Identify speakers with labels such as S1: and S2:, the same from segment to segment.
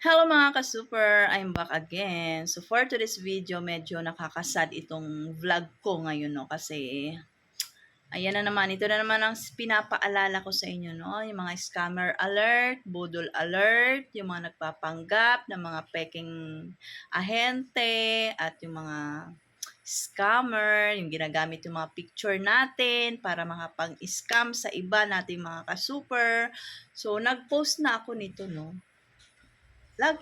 S1: Hello mga ka-super! I'm back again. So for today's video, medyo nakakasad itong vlog ko ngayon, no? Kasi, ayan na naman. Ito na naman ang pinapaalala ko sa inyo, no? Yung mga scammer alert, budol alert, yung mga nagpapanggap ng mga peking ahente, at yung mga scammer, yung ginagamit yung mga picture natin para makapang-scam sa iba nating mga ka-super. So, nag-post na ako nito, no? Lag,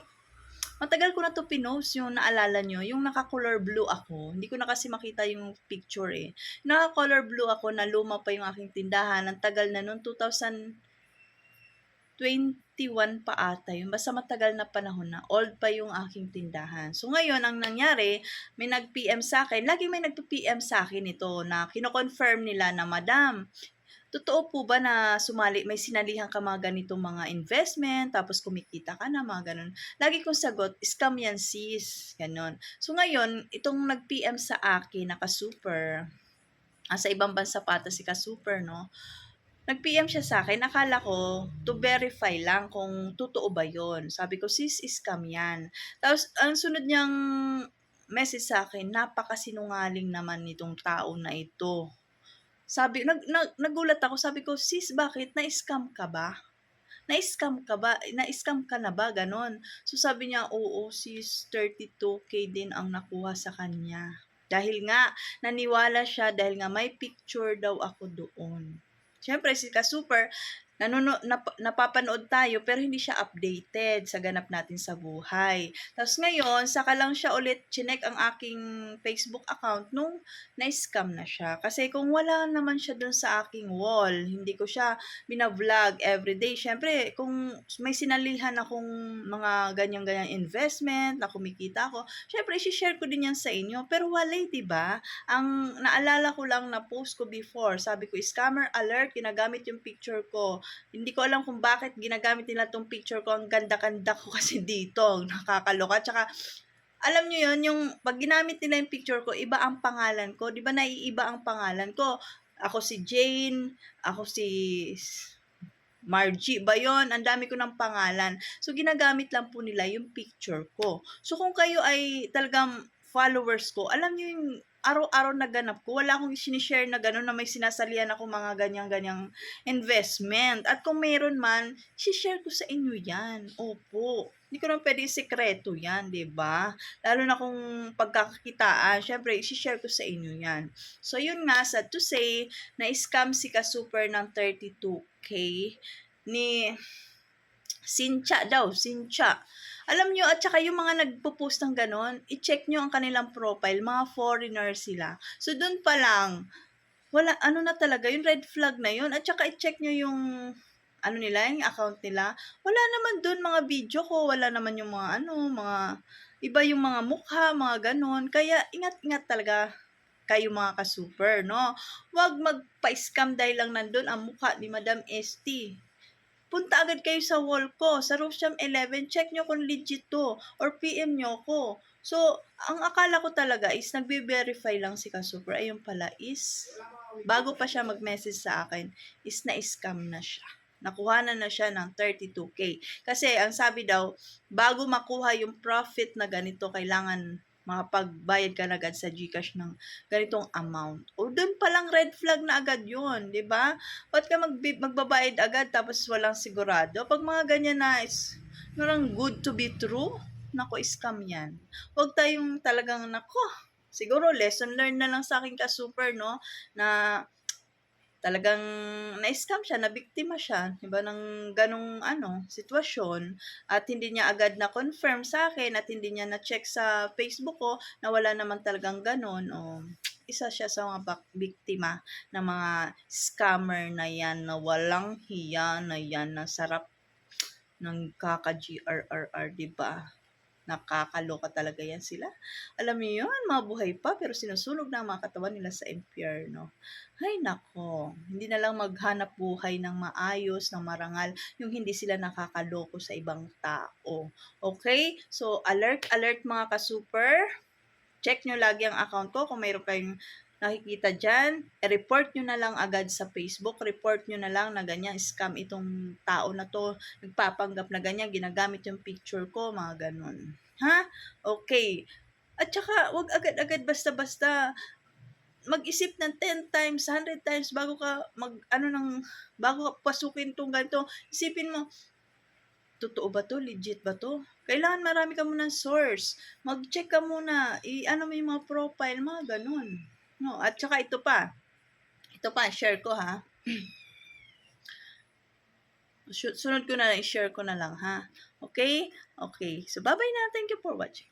S1: matagal ko na to pinost yung naalala nyo, yung naka-color blue ako. Hindi ko na kasi makita yung picture eh. Naka-color blue ako na luma pa yung aking tindahan. Ang tagal na noon, 2021 pa ata yun. Basta matagal na panahon na. Old pa yung aking tindahan. So ngayon, ang nangyari, may nag-PM sa akin. Lagi may nag-PM sa akin ito na kino-confirm nila na, Madam, Totoo po ba na sumali, may sinalihan ka mga ganitong mga investment, tapos kumikita ka na, mga ganun. Lagi kong sagot, scam yan sis, ganun. So ngayon, itong nag-PM sa akin, naka-super, ah, sa ibang bansa pa ata si ka-super, no? Nag-PM siya sa akin, akala ko to verify lang kung totoo ba yon. Sabi ko, sis, scam yan. Tapos, ang sunod niyang message sa akin, napakasinungaling naman nitong tao na ito sabi, nag, nag, nagulat ako, sabi ko, sis, bakit? Na-scam ka ba? Na-scam ka ba? Na-scam ka na ba? Ganon. So sabi niya, oo, sis, 32k din ang nakuha sa kanya. Dahil nga, naniwala siya dahil nga may picture daw ako doon. Siyempre, si Ka-Super, nanuno, nap, napapanood tayo pero hindi siya updated sa ganap natin sa buhay. Tapos ngayon, saka lang siya ulit chinek ang aking Facebook account nung na-scam na siya. Kasi kung wala naman siya dun sa aking wall, hindi ko siya binavlog everyday. Siyempre, kung may sinalihan akong mga ganyan-ganyan investment na kumikita ako, siyempre, isi-share ko din yan sa inyo. Pero wala, di ba? Ang naalala ko lang na post ko before, sabi ko, scammer alert, ginagamit yung picture ko hindi ko alam kung bakit ginagamit nila tong picture ko. Ang ganda-ganda ko kasi dito. Nakakaloka. Tsaka, alam nyo yun, yung pag ginamit nila yung picture ko, iba ang pangalan ko. Di ba naiiba ang pangalan ko? Ako si Jane, ako si Margie ba yon? Ang dami ko ng pangalan. So, ginagamit lang po nila yung picture ko. So, kung kayo ay talagang followers ko, alam nyo yung araw-araw na ganap ko. Wala akong sinishare na gano'n na may sinasalian ako mga ganyang-ganyang investment. At kung mayroon man, share ko sa inyo yan. Opo. Hindi ko naman pwede sekreto yan, di ba? Lalo na kung pagkakakitaan, syempre, share ko sa inyo yan. So, yun nga, sad to say, na-scam si Ka-Super ng 32K ni Sincha daw, Sincha. Alam nyo, at saka yung mga nagpo-post ng ganon, i-check nyo ang kanilang profile, mga foreigner sila. So, dun pa lang, wala, ano na talaga, yung red flag na yun. At saka i-check nyo yung, ano nila, yung account nila. Wala naman dun mga video ko, wala naman yung mga, ano, mga, iba yung mga mukha, mga ganon. Kaya, ingat-ingat talaga kayo mga ka-super, no? Huwag magpa-scam dahil lang nandun ang mukha ni Madam ST punta agad kayo sa wall ko, sa Roofsham 11, check nyo kung legit to, or PM nyo ko. So, ang akala ko talaga is nagbe-verify lang si Kasuper. Ayun pala is, bago pa siya mag-message sa akin, is na-scam na siya. Nakuha na na siya ng 32K. Kasi, ang sabi daw, bago makuha yung profit na ganito, kailangan makapagbayad ka na agad sa GCash ng ganitong amount. O doon pa lang red flag na agad yun, di ba? Ba't ka mag magbabayad agad tapos walang sigurado? Pag mga ganyan na is, narang good to be true, nako, scam yan. Huwag tayong talagang, nako, siguro lesson learned na lang sa akin ka super, no? Na talagang na-scam siya, na-biktima siya, diba, ng ganong ano, sitwasyon at hindi niya agad na confirm sa akin at hindi niya na-check sa Facebook ko na wala naman talagang ganon o isa siya sa mga biktima ng mga scammer na yan na walang hiya na yan na sarap ng kaka-GRRR, diba? Nakakaloka talaga yan sila. Alam niyo yun, mabuhay pa, pero sinusunog na ang mga katawan nila sa impyerno. Ay nako, hindi na lang maghanap buhay ng maayos, ng marangal, yung hindi sila nakakaloko sa ibang tao. Okay? So, alert, alert mga ka-super. Check nyo lagi ang account ko kung mayroon kayong nakikita dyan, report nyo na lang agad sa Facebook, report nyo na lang na ganyan, scam itong tao na to, nagpapanggap na ganyan, ginagamit yung picture ko, mga ganun. Ha? Okay. At saka, wag agad-agad basta-basta mag-isip ng 10 times, 100 times bago ka mag ano nang bago ka pasukin tong ganito. Isipin mo, totoo ba to? Legit ba to? Kailangan marami ka muna source. Mag-check ka muna, i-ano mo yung mga profile, mga ganun. No, at saka ito pa. Ito pa, share ko ha. Su- Sunod ko na lang, i-share ko na lang ha. Okay? Okay. So, bye-bye na. Thank you for watching.